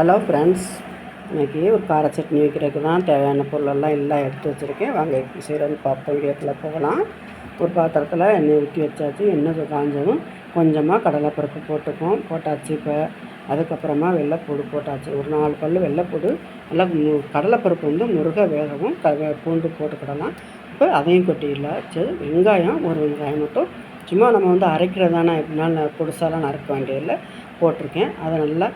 Hello friends இன்றைக்கி ஒரு கார சட்னி வைக்கிறதுக்கு தான் தேவையான பொருளெல்லாம் எல்லாம் எடுத்து வச்சுருக்கேன். வாங்க எப்படி செய்கிறேன்னு பார்ப்போம். வீடியோக்குள்ளே போகலாம். ஒரு பாத்திரத்தில் எண்ணெய் ஊற்றி வச்சாச்சு. எண்ணெய் காஞ்சதும் கொஞ்சமாக கடலைப்பருப்பு போட்டுக்குவோம். போட்டாச்சு இப்போ. அதுக்கப்புறமா வெள்ளைப்பூடு போட்டாச்சு. ஒரு நாலு பல் வெள்ளைப்பூடு நல்லா மு- கடலைப்பருப்பு வந்து முருக வேகவும் க பூண்டு போட்டுக்கிடலாம். இப்போ அதையும் கொட்டிடலாம் சரி வெங்காயம் ஒரு வெங்காயம் மட்டும். சும்மா நம்ம வந்து அரைக்கிறதானே எப்படினாலும் நான் பொடுசாலாம் நறுக்க வேண்டியதில்லை. போட்டிருக்கேன். அதை நல்லா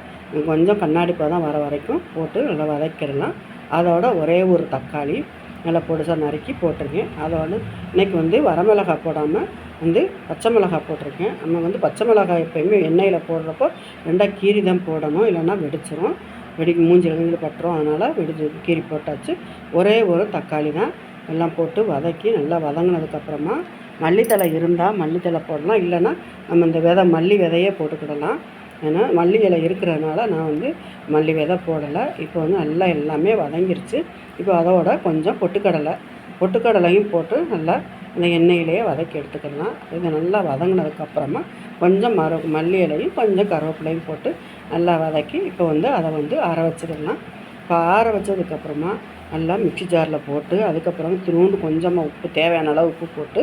கொஞ்சம் கண்ணாடி பதம் வர வரைக்கும் போட்டு நல்லா வதக்கிடலாம். அதோட ஒரே ஒரு தக்காளி நல்லா பொடுசாக நறுக்கி போட்டிருக்கேன். அதோட இன்னைக்கு வந்து வரமிளகாய் போடாமல் வந்து பச்சை மிளகாய் போட்டிருக்கேன். நம்ம வந்து பச்சை மிளகாய் எப்போயுமே எண்ணெயில் போடுறப்போ ரெண்டாக கீரி தான் போடணும். இல்லைன்னா வெடிச்சிரும். வெடிக்கு மூஞ்சி இருந்து பட்டுரும். அதனால் வெடிச்சு கீரி போட்டாச்சு. ஒரே ஒரு தக்காளி தான் எல்லாம் போட்டு வதக்கி நல்லா வதங்கினதுக்கப்புறமா மல்லித்தழை இருந்தால் மல்லித்தழை போடலாம். இல்லைன்னா நம்ம இந்த விதை மல்லி விதையே போட்டுக்கிடலாம். ஏன்னா மல்லி இலை இருக்கிறதுனால நான் வந்து மல்லி விதை போடலை. இப்போ வந்து நல்லா எல்லாமே வதங்கிருச்சு. இப்போ அதோட கொஞ்சம் பொட்டுக்கடலை பொட்டுக்கடலையும் போட்டு நல்லா இந்த எண்ணெயிலேயே வதக்கி எடுத்துக்கலாம். இது நல்லா வதங்கினதுக்கப்புறமா கொஞ்சம் மர மல்லி இலையும் கொஞ்சம் கருவேப்பிலையும் போட்டு நல்லா வதக்கி இப்போ வந்து அதை வந்து ஆற வச்சிடலாம் இப்போ ஆற வச்சதுக்கப்புறமா நல்லா மிக்ஸி ஜாரில் போட்டு அதுக்கப்புறம் திருண்டு கொஞ்சமாக உப்பு தேவையான அளவு உப்பு போட்டு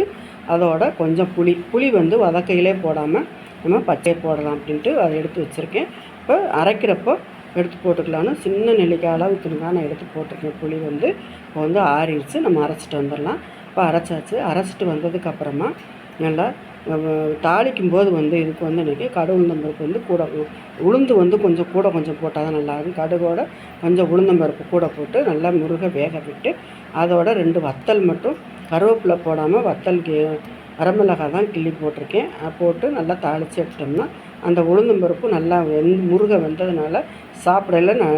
அதோட கொஞ்சம் புளி புளி வந்து வதக்கையிலே போடாமல் நம்ம பச்சை போடலாம் அப்படின்ட்டு அதை எடுத்து வச்சுருக்கேன். இப்போ அரைக்கிறப்போ எடுத்து போட்டுக்கலான்னு சின்ன நெல்லிக்காய் அளவு துணிக்காக நான் எடுத்து போட்டிருக்கேன். புளி வந்து இப்போ வந்து ஆறிடுச்சு நம்ம அரைச்சிட்டு வந்துடலாம். இப்போ அரைச்சாச்சு. அரைச்சிட்டு வந்ததுக்கப்புறமா நல்லா தாளிக்கும் போது வந்து இதுக்கு வந்து இன்றைக்கி கடுகு உளுந்தம்பருப்பு வந்து கூட உளுந்து வந்து கொஞ்சம் கூட கொஞ்சம் போட்டால் தான் நல்லாயிருக்கும். கடுகோட கொஞ்சம் உளுந்தம்பருப்பு கூட போட்டு நல்லா முருக வேக விட்டு அதோட ரெண்டு வத்தல் மட்டும் கருவேப்பிலை போடாமல் வத்தல் வரமிளகா வரமிளகாய் தான் கிள்ளி போட்டிருக்கேன். போட்டு நல்லா தாளித்து எடுத்துட்டோம்னா அந்த உளுந்தம்பருப்பு நல்லா வெந் முருக வெந்ததுனால சாப்பிடல நான்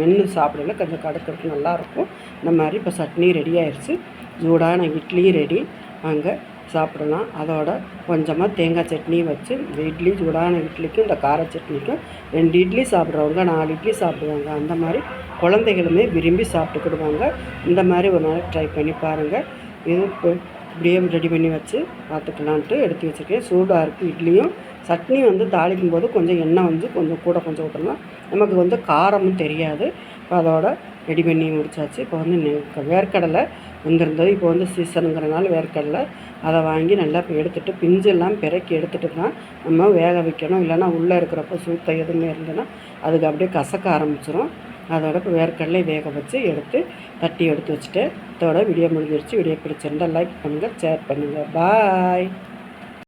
மென்று சாப்பிடல. கொஞ்சம் கடுக்கிறதுக்கு நல்லாயிருக்கும் இந்த மாதிரி இப்போ சட்னி ரெடி ஆயிடுச்சு சூடான இட்லியும் ரெடி அங்கே சாப்பிடலாம். அதோட கொஞ்சமாக தேங்காய் சட்னி வச்சு இந்த இட்லி சூடான இட்லிக்கும் இந்த கார சட்னிக்கும் ரெண்டு இட்லி சாப்பிட்றவங்க நாலு இட்லி சாப்பிடுவாங்க. அந்த மாதிரி குழந்தைகளுமே விரும்பி சாப்பிட்டுக்கிடுவாங்க. இந்த மாதிரி ஒரு நாள் ட்ரை பண்ணி பாருங்கள் இது இப்போ இப்படியே ரெடி பண்ணி வச்சு பார்த்துக்கலான்ட்டு எடுத்து வச்சுருக்கேன். சூடாக இருக்குது இட்லியும். சட்னி வந்து தாளிக்கும் போது கொஞ்சம் எண்ணெய் வந்து கொஞ்சம் கூட கொஞ்சம் விட்டோம்னா நமக்கு வந்து காரமும் தெரியாது. இப்போ அதோட ரெடி பண்ணி முடிச்சாச்சு. இப்போ வந்து வேர்க்கடலை வந்திருந்தது. இப்போ வந்து சீசனுங்கிறனால வேர்க்கடலை அதை வாங்கி நல்லா இப்போ எடுத்துட்டு பிஞ்செல்லாம் பிறக்கி எடுத்துட்டு தான் நம்ம வேக வைக்கணும். இல்லைன்னா உள்ளே இருக்கிறப்போ சூத்த எதுவுமே இருந்ததுன்னா அதுக்கு அப்படியே கசக்க ஆரம்பிச்சிரும். அதோட இப்போ வேர்க்கடலை வேக வச்சு எடுத்து தட்டி எடுத்து வச்சுட்டு இதோட வீடியோ முடிஞ்சிருச்சு. வீடியோ பிடிச்சிருந்தால் லைக் பண்ணுங்கள் ஷேர் பண்ணுங்கள் பாய்